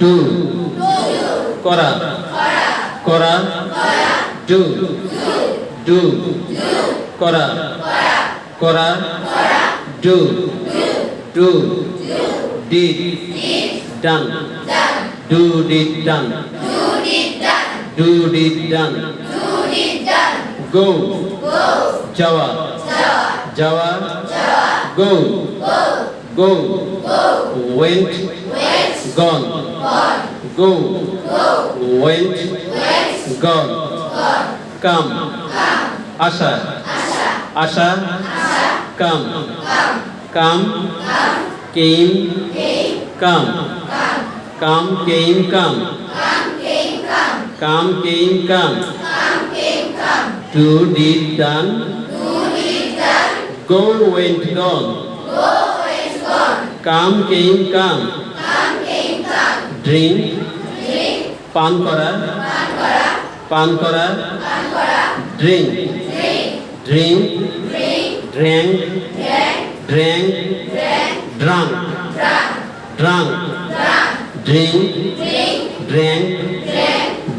Do করা। করা। Do do করা। করা। Do do did done do did done do did done go যাওয়া যাওয়া go go went. gone, gone. Go, go. Went, went. Gone, gone. Come. Asha, asha. Come, come. Came. Come, come. Came, come. Come, came, come. Come, came, come. Come, did, done. Did, done. Gone, went, gone. Go, went, gone. Come, came, come. Drink পান করা পান করা drink drink drank drank drunk drunk drink drank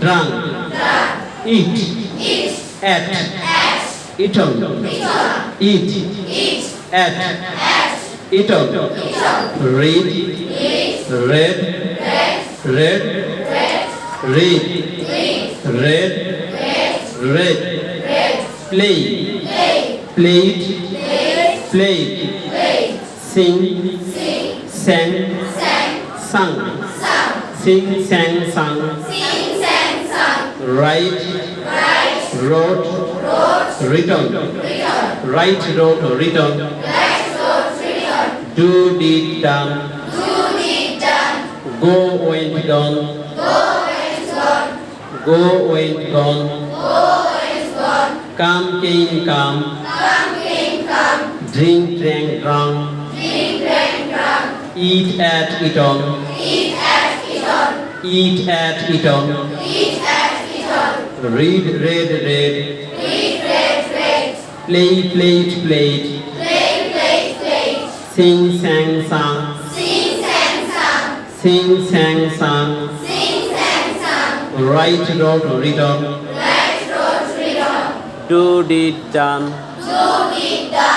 drunk eat ate eaten eat ate eaten read read read read read read play played played sing sing, sang sung sing, sang sung write wrote written write wrote written do did done go went gone go went gone come came come Come came come. drink drank drunk Drink, drink, drunk. eat at eaten eat at eaten read read read Read read read. Play played played. play played played sing sang sung sing sang sung write wrote written do did done